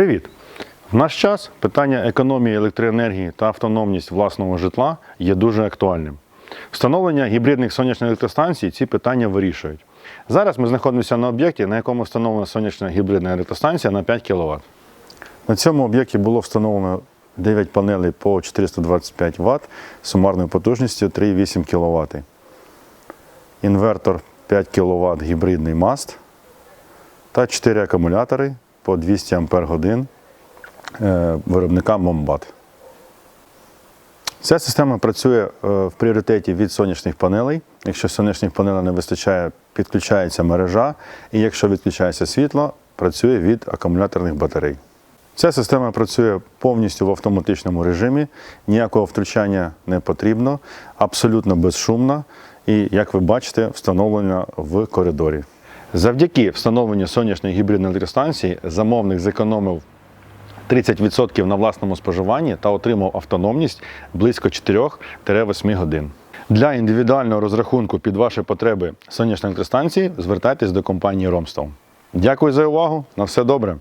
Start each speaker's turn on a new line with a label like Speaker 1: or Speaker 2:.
Speaker 1: Привіт! В наш час питання економії електроенергії та автономність власного житла є дуже актуальним. Встановлення гібридних сонячних електростанцій ці питання вирішують. Зараз ми знаходимося на об'єкті, на якому встановлена сонячна гібридна електростанція на 5 кВт. На цьому об'єкті було встановлено 9 панелей по 425 Вт сумарною потужністю 3,8 кВт. Інвертор 5 кВт гібридний маст та 4 акумулятори по 200 Ах е, виробника Mombat. Ця система працює е, в пріоритеті від сонячних панелей. Якщо сонячних панелей не вистачає, підключається мережа, і якщо відключається світло, працює від акумуляторних батарей. Ця система працює повністю в автоматичному режимі, ніякого втручання не потрібно, абсолютно безшумна і, як ви бачите, встановлена в коридорі. Завдяки встановленню сонячної гібридної електростанції замовник зекономив 30% на власному споживанні та отримав автономність близько 4-8 годин. Для індивідуального розрахунку під ваші потреби сонячної електростанції звертайтесь до компанії Ромстов. Дякую за увагу. На все добре.